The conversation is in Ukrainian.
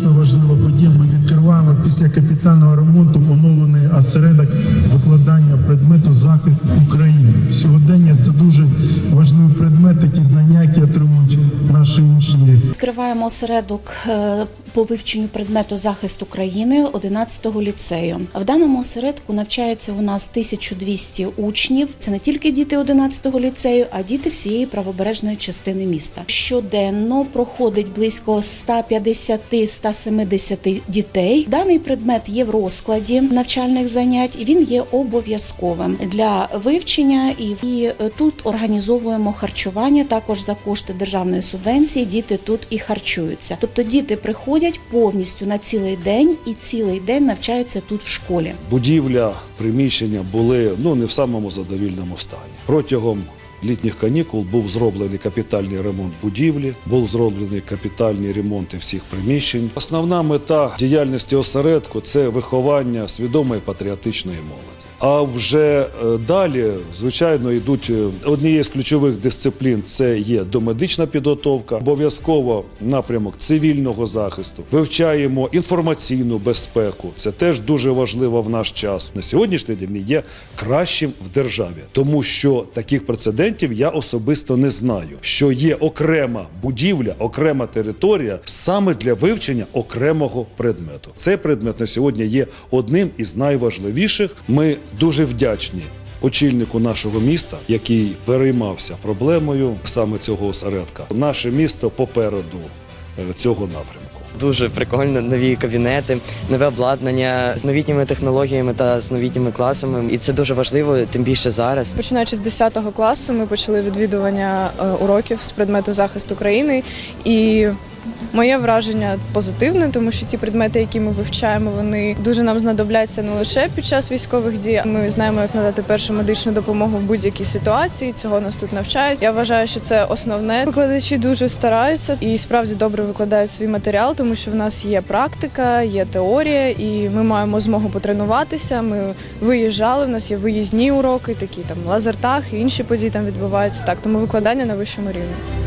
дійсно важлива подія. Ми відкриваємо після капітального ремонту оновлений осередок викладання предмету захист України. Сьогодення це дуже важливий предмет, такі знання, які отримують наші учні. Відкриваємо осередок е, по вивченню предмету захист України 11-го ліцею. В даному осередку навчається у нас 1200 учнів. Це не тільки діти 11-го ліцею, а діти всієї правобережної частини міста. Щоденно проходить близько 150-170 дітей. Даний предмет є в розкладі навчальних занять. Він є обов'язковим для вивчення, і, і е, тут організовуємо харчування також за кошти державної субвенції. Діти тут і харчуються. Тобто діти приходять повністю на цілий день і цілий день навчаються тут в школі. будівля, приміщення були ну не в самому задовільному стані. Протягом літніх канікул був зроблений капітальний ремонт будівлі, був зроблений капітальні ремонти всіх приміщень. Основна мета діяльності осередку це виховання свідомої патріотичної молоді. А вже е, далі, звичайно, йдуть е, однією з ключових дисциплін це є домедична підготовка, обов'язково напрямок цивільного захисту. Вивчаємо інформаційну безпеку. Це теж дуже важливо в наш час. На сьогоднішній день є кращим в державі, тому що таких прецедентів я особисто не знаю. Що є окрема будівля, окрема територія саме для вивчення окремого предмету. Цей предмет на сьогодні є одним із найважливіших. Ми дуже вдячні. Очільнику нашого міста, який переймався проблемою саме цього осередка, наше місто попереду е, цього напрямку. Дуже прикольно, нові кабінети, нове обладнання з новітніми технологіями та з новітніми класами. І це дуже важливо, тим більше зараз. Починаючи з 10 класу, ми почали відвідування е, уроків з предмету захисту країни. І моє враження позитивне, тому що ті предмети, які ми вивчаємо, вони дуже нам знадобляться не лише під час військових дій. Ми знаємо, як надати першу медичну допомогу в будь-якій ситуації. Цього нас тут навчають. Я вважаю, що це основне. Викладачі дуже стараються і справді добре викладають свій матеріал, тому що в нас є практика, є теорія, і ми маємо змогу потренуватися. Ми виїжджали. В нас є виїзні уроки, такі там лазертаг і інші події там відбуваються. Так, тому викладання на вищому рівні.